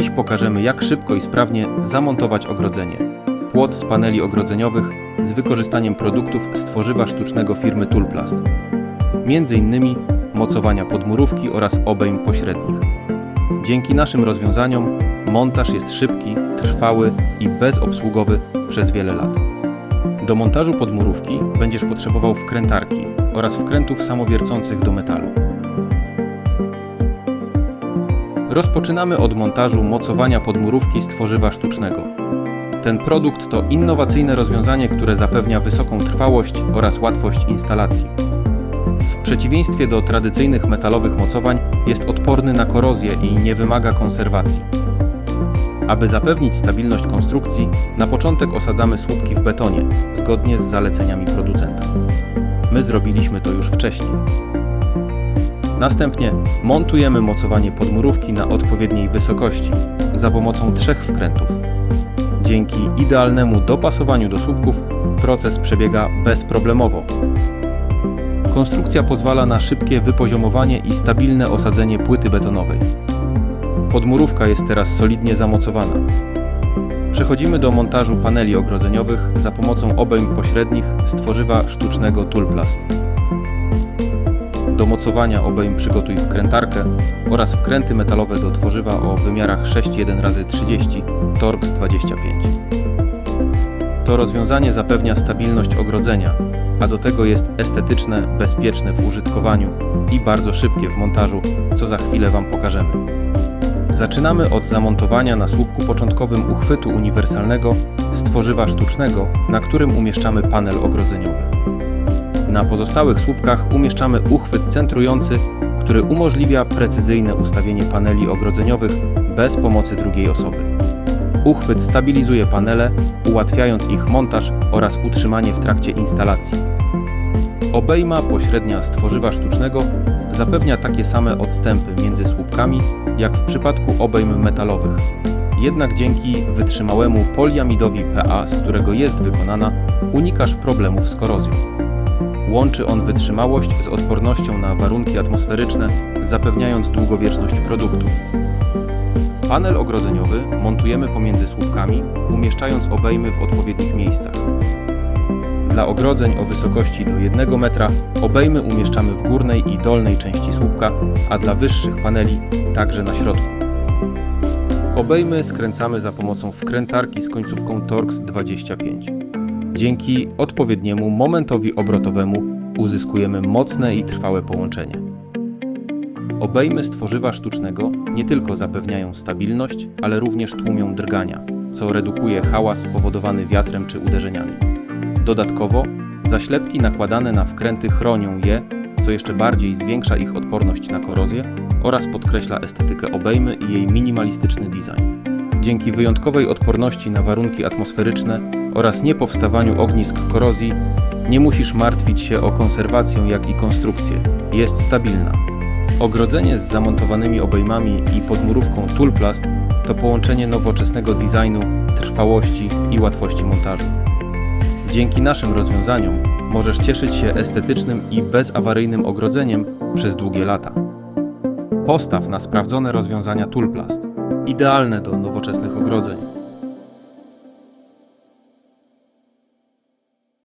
Dziś pokażemy jak szybko i sprawnie zamontować ogrodzenie. Płot z paneli ogrodzeniowych z wykorzystaniem produktów z tworzywa sztucznego firmy Toolplast. Między innymi mocowania podmurówki oraz obejm pośrednich. Dzięki naszym rozwiązaniom montaż jest szybki, trwały i bezobsługowy przez wiele lat. Do montażu podmurówki będziesz potrzebował wkrętarki oraz wkrętów samowiercących do metalu. Rozpoczynamy od montażu mocowania podmurówki z tworzywa sztucznego. Ten produkt to innowacyjne rozwiązanie, które zapewnia wysoką trwałość oraz łatwość instalacji. W przeciwieństwie do tradycyjnych metalowych mocowań jest odporny na korozję i nie wymaga konserwacji. Aby zapewnić stabilność konstrukcji, na początek osadzamy słupki w betonie, zgodnie z zaleceniami producenta. My zrobiliśmy to już wcześniej. Następnie montujemy mocowanie podmurówki na odpowiedniej wysokości za pomocą trzech wkrętów. Dzięki idealnemu dopasowaniu do słupków proces przebiega bezproblemowo. Konstrukcja pozwala na szybkie wypoziomowanie i stabilne osadzenie płyty betonowej. Podmurówka jest teraz solidnie zamocowana. Przechodzimy do montażu paneli ogrodzeniowych za pomocą obejm pośrednich z tworzywa sztucznego Toolplast. Do mocowania obejm przygotuj wkrętarkę oraz wkręty metalowe do tworzywa o wymiarach 6,1x30 Torx 25. To rozwiązanie zapewnia stabilność ogrodzenia, a do tego jest estetyczne, bezpieczne w użytkowaniu i bardzo szybkie w montażu, co za chwilę Wam pokażemy. Zaczynamy od zamontowania na słupku początkowym uchwytu uniwersalnego z tworzywa sztucznego, na którym umieszczamy panel ogrodzeniowy. Na pozostałych słupkach umieszczamy uchwyt centrujący, który umożliwia precyzyjne ustawienie paneli ogrodzeniowych bez pomocy drugiej osoby. Uchwyt stabilizuje panele, ułatwiając ich montaż oraz utrzymanie w trakcie instalacji. Obejma pośrednia z tworzywa sztucznego zapewnia takie same odstępy między słupkami, jak w przypadku obejm metalowych. Jednak dzięki wytrzymałemu poliamidowi PA, z którego jest wykonana, unikasz problemów z korozją. Łączy on wytrzymałość z odpornością na warunki atmosferyczne, zapewniając długowieczność produktu. Panel ogrodzeniowy montujemy pomiędzy słupkami, umieszczając obejmy w odpowiednich miejscach. Dla ogrodzeń o wysokości do 1 metra obejmy umieszczamy w górnej i dolnej części słupka, a dla wyższych paneli także na środku. Obejmy skręcamy za pomocą wkrętarki z końcówką Torx 25. Dzięki odpowiedniemu momentowi obrotowemu uzyskujemy mocne i trwałe połączenie. Obejmy z tworzywa sztucznego nie tylko zapewniają stabilność, ale również tłumią drgania, co redukuje hałas powodowany wiatrem czy uderzeniami. Dodatkowo, zaślepki nakładane na wkręty chronią je, co jeszcze bardziej zwiększa ich odporność na korozję oraz podkreśla estetykę obejmy i jej minimalistyczny design. Dzięki wyjątkowej odporności na warunki atmosferyczne oraz niepowstawaniu ognisk korozji, nie musisz martwić się o konserwację, jak i konstrukcję. Jest stabilna. Ogrodzenie z zamontowanymi obejmami i podmurówką Toolplast to połączenie nowoczesnego designu, trwałości i łatwości montażu. Dzięki naszym rozwiązaniom możesz cieszyć się estetycznym i bezawaryjnym ogrodzeniem przez długie lata. Postaw na sprawdzone rozwiązania Toolplast, idealne do nowoczesnych ogrodzeń.